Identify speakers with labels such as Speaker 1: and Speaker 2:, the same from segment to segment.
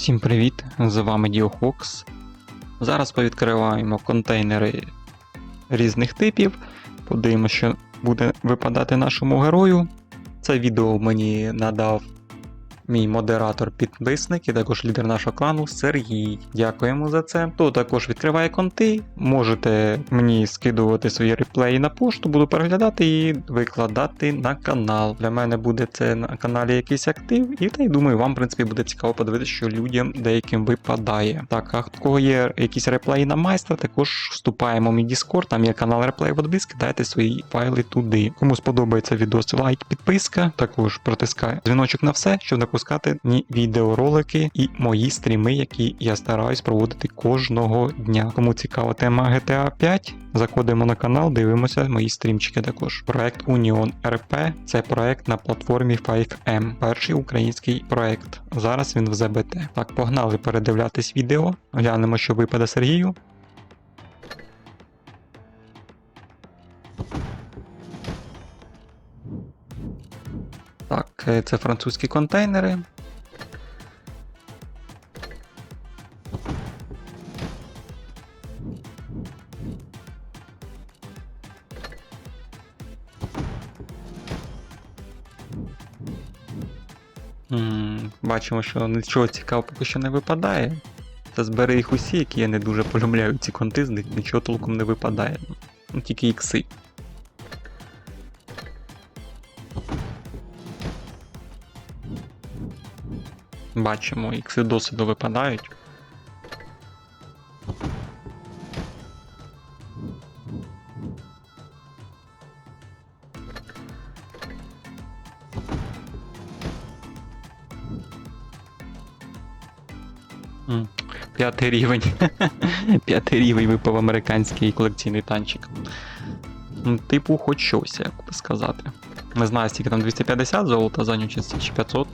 Speaker 1: Всім привіт! З вами DioHox. Зараз повідкриваємо контейнери різних типів. Подивимося, що буде випадати нашому герою. Це відео мені надав мій модератор-підписник і також лідер нашого клану Сергій. Дякуємо за це. Хто також відкриває конти, можете мені скидувати свої реплеї на пошту, буду переглядати і викладати на канал. Для мене буде це на каналі якийсь актив, і та й думаю, вам в принципі буде цікаво подивитися, що людям деяким випадає. Так, а в кого є якісь реплеї на майстра, також вступаємо в мій Discord, там є канал реплеї в кидайте свої файли туди. Кому сподобається відео, лайк, підписка, також протискаю дзвіночок на все, щоб не пропускати ні відеоролики і мої стріми, які я стараюсь проводити кожного дня. Кому цікава тема GTA 5, заходимо на канал, дивимося мої стрімчики також. Проект Union RP це проект на платформі 5M, перший український проект. Зараз він в ЗБТ. Так, погнали передивлятись відео. Глянемо, що випаде Сергію. Так, е, це французькі контейнери. Бачимо, що нічого цікавого поки що не випадає. Та збери їх усі, які я не дуже полюбляю ці конти, з них нічого толком не випадає. Ну, тільки ікси. Бачимо, ікси досвіду випадають. П'ятий рівень. П'ятий рівень випав американський колекційний танчик. Типу, хоч щось, як би сказати. Не знаю, скільки там 250 золота за нього чи 500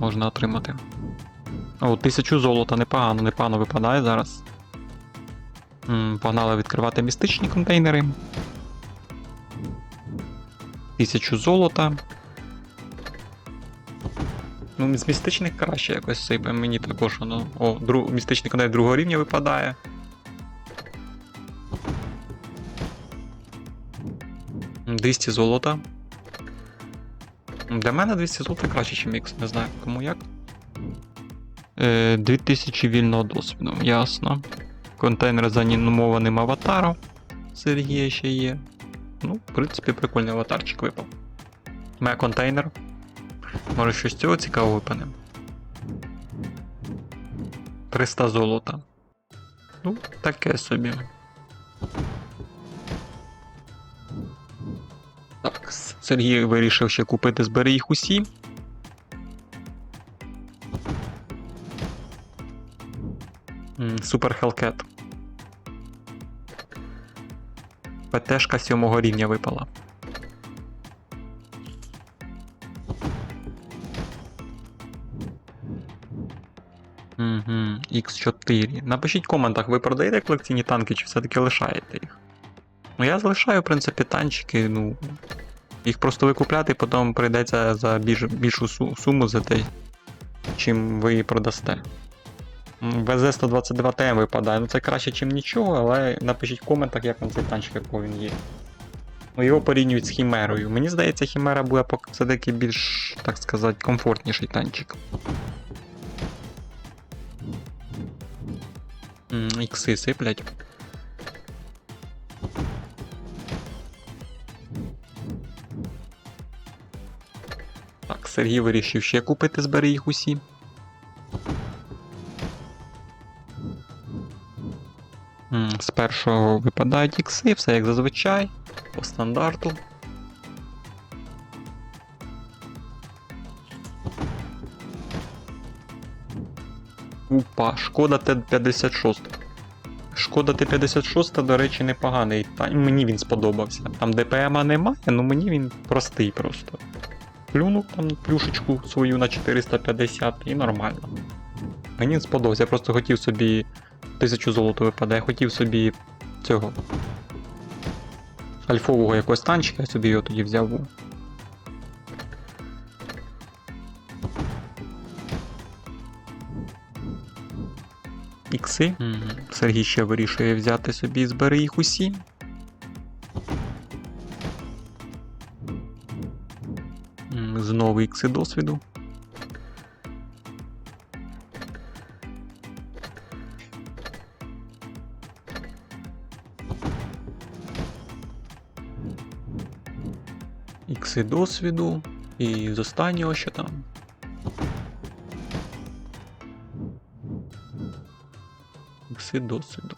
Speaker 1: можна отримати. О, 1000 золота, непогано, непогано випадає зараз. М, Погнали відкривати містичні контейнери. 1000 золота. Ну, з містичних краще якось сипе, мені також воно. О, друг, містичний контейнер другого рівня випадає. М, 200 золота. Для мене 200 золота краще, ніж X, не знаю кому як. Е, 2000 вільного досвіду, ясно. Контейнер з анімованим аватаром. Сергія ще є. Ну, в принципі, прикольний аватарчик випав. Має контейнер. Може щось цього цікавого випане. 300 золота. Ну, таке собі. Сергій вирішив ще купити збери їх усі. Супер Хелкет. ПТшка сьомого рівня випала. Угу, X4. Напишіть в коментах, ви продаєте колекційні танки чи все-таки лишаєте їх? Ну, я залишаю, в принципі, танчики, ну. Їх просто викупляти, потім прийдеться за більш, більшу суму за те, чим ви її продасте. ВЗ-122 ТМ випадає. Ну це краще, ніж нічого, але напишіть в коментах, як вам цей танчик, якого він є. Ну, його порівнюють з Хімерою. Мені здається, Хімера буде все-таки більш, так сказати, комфортніший танчик. Ікси сиплять. Сергій вирішив ще купити, збери їх усі. З першого випадають ікси, все як зазвичай, по стандарту. Упа, шкода Т-56. Шкода Т-56, до речі, непоганий. Та мені він сподобався. Там ДПМа немає, ну мені він простий просто. Плюнув там плюшечку свою на 450 і нормально. Мені він сподобався, я просто хотів собі. Тисячу золоту випадає, я хотів собі цього. Альфового якогось танчика, я собі його тоді взяв. ікси. М, Сергій ще вирішує взяти собі і збери їх усі. М, ікси досвіду. Ікси досвіду. І з останнього що там. Ікси досвіду.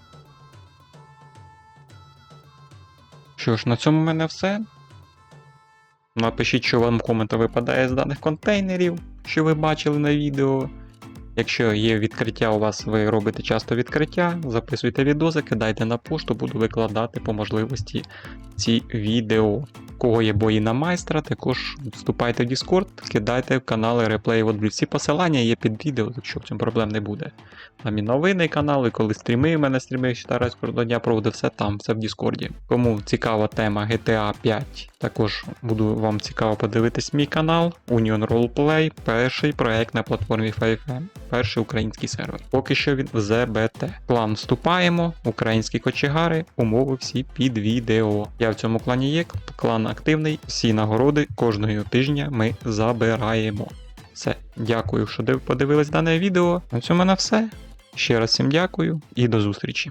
Speaker 1: Що ж, на цьому в мене все. Напишіть, що вам в коментах випадає з даних контейнерів, що ви бачили на відео. Якщо є відкриття у вас, ви робите часто відкриття, записуйте відоси, кидайте на пошту, буду викладати по можливості ці відео. Кого є бої на майстра, також вступайте в Discord, кидайте в канали Replay от Всі посилання є під відео, так що в цьому проблем не буде. Там і новини канали, коли стріми, у мене стріми ще раз кожного дня проводу, все там, все в Діскорді. Кому цікава тема GTA 5, також буду вам цікаво подивитись мій канал Union Roleplay, перший проект на платформі 5M, перший український сервер. Поки що він в ЗБТ. Клан вступаємо, українські кочегари, умови всі під відео. Я в цьому клані є, клан активний, всі нагороди кожного тижня ми забираємо. Все, дякую, що подивились дане відео. На цьому на все. Ще раз всім дякую і до зустрічі.